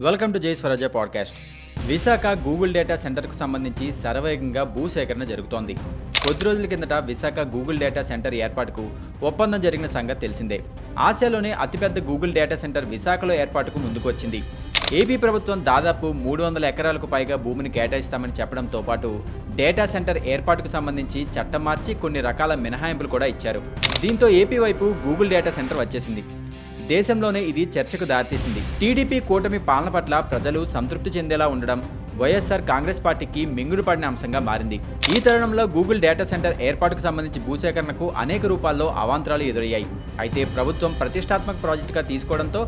Welcome to జై స్వరాజ్య podcast. Visakha Google data సెంటర్కు సంబంధించి శరవేగంగా భూసేకరణ జరుగుతోంది. కొద్ది రోజుల కిందట విశాఖ గూగుల్ డేటా సెంటర్ ఏర్పాటుకు ఒప్పందం జరిగిన సంగతి తెలిసిందే. ఆసియాలోనే అతిపెద్ద గూగుల్ డేటా సెంటర్ విశాఖలో ఏర్పాటుకు ముందుకొచ్చింది. ఏపీ ప్రభుత్వం దాదాపు మూడు వందల ఎకరాలకు పైగా భూమిని కేటాయిస్తామని చెప్పడంతో పాటు డేటా సెంటర్ ఏర్పాటుకు సంబంధించి చట్టం మార్చి కొన్ని రకాల మినహాయింపులు కూడా ఇచ్చారు. దీంతో ఏపీ వైపు గూగుల్ డేటా సెంటర్ వచ్చేసింది. దేశంలోనే ఇది చర్చకు దారితీసింది. టీడీపీ కూటమి పాలన పట్ల ప్రజలు సంతృప్తి చెందేలా ఉండడం వైఎస్ఆర్ కాంగ్రెస్ పార్టీకి మింగుడు పడిన అంశంగా మారింది. ఈ తరుణంలో గూగుల్ డేటా సెంటర్ ఏర్పాటుకు సంబంధించి భూసేకరణకు అనేక రూపాల్లో అవాంతరాలు ఎదురయ్యాయి. అయితే ప్రభుత్వం ప్రతిష్టాత్మక ప్రాజెక్టుగా తీసుకోవడంతో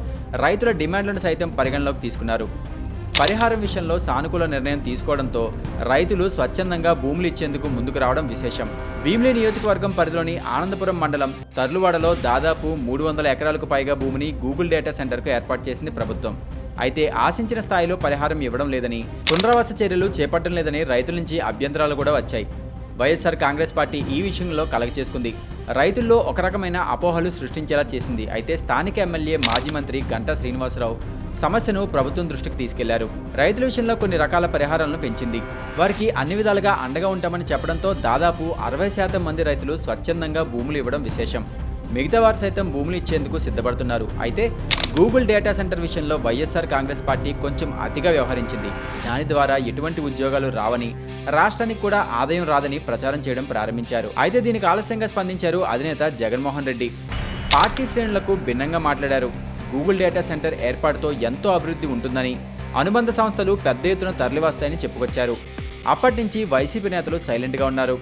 రైతుల డిమాండ్లను సైతం పరిగణలోకి తీసుకున్నారు. పరిహారం విషయంలో సానుకూల నిర్ణయం తీసుకోవడంతో రైతులు స్వచ్ఛందంగా భూములు ఇచ్చేందుకు ముందుకు రావడం విశేషం. భీమిలి నియోజకవర్గం పరిధిలోని ఆనందపురం మండలం తర్లువాడలో దాదాపు మూడు వందల ఎకరాలకు పైగా భూమిని గూగుల్ డేటా సెంటర్కు ఏర్పాటు చేసింది ప్రభుత్వం. అయితే ఆశించిన స్థాయిలో పరిహారం ఇవ్వడం లేదని పునరావాస చర్యలు చేపట్టడం లేదని రైతుల నుంచి అభ్యంతరాలు కూడా వచ్చాయి. వైఎస్ఆర్ కాంగ్రెస్ పార్టీ ఈ విషయంలో కలగచేసుకుంది. రైతుల్లో ఒక రకమైన అపోహలు సృష్టించేలా చేసింది. అయితే స్థానిక ఎమ్మెల్యే మాజీ మంత్రి గంటా శ్రీనివాసరావు సమస్యను ప్రభుత్వం దృష్టికి తీసుకెళ్ళారు. రైతుల విషయంలో కొన్ని రకాల పరిహారాలను పెంచింది. వారికి అన్ని విధాలుగా అండగా ఉంటామని చెప్పడంతో దాదాపు అరవై శాతం మంది రైతులు స్వచ్ఛందంగా భూములు ఇవ్వడం విశేషం. మిగతా వారు సైతం భూములు ఇచ్చేందుకు సిద్ధపడుతున్నారు. అయితే గూగుల్ డేటా సెంటర్ విషయంలో వైఎస్ఆర్ కాంగ్రెస్ పార్టీ కొంచెం అతిగా వ్యవహరించింది. దాని ద్వారా ఎటువంటి ఉద్యోగాలు రావని రాష్ట్రానికి కూడా ఆదాయం రాదని ప్రచారం చేయడం ప్రారంభించారు. అయితే దీనికి ఆలస్యంగా స్పందించారు అధినేత జగన్మోహన్ రెడ్డి. పార్టీ శ్రేణులకు భిన్నంగా మాట్లాడారు. గూగుల్ డేటా సెంటర్ ఏర్పాటుతో ఎంతో అభివృద్ధి ఉంటుందని అనుబంధ సంస్థలు పెద్ద ఎత్తున తరలివస్తాయని చెప్పుకొచ్చారు. అప్పటి నుంచి వైసీపీ నేతలు సైలెంట్గా ఉన్నారు.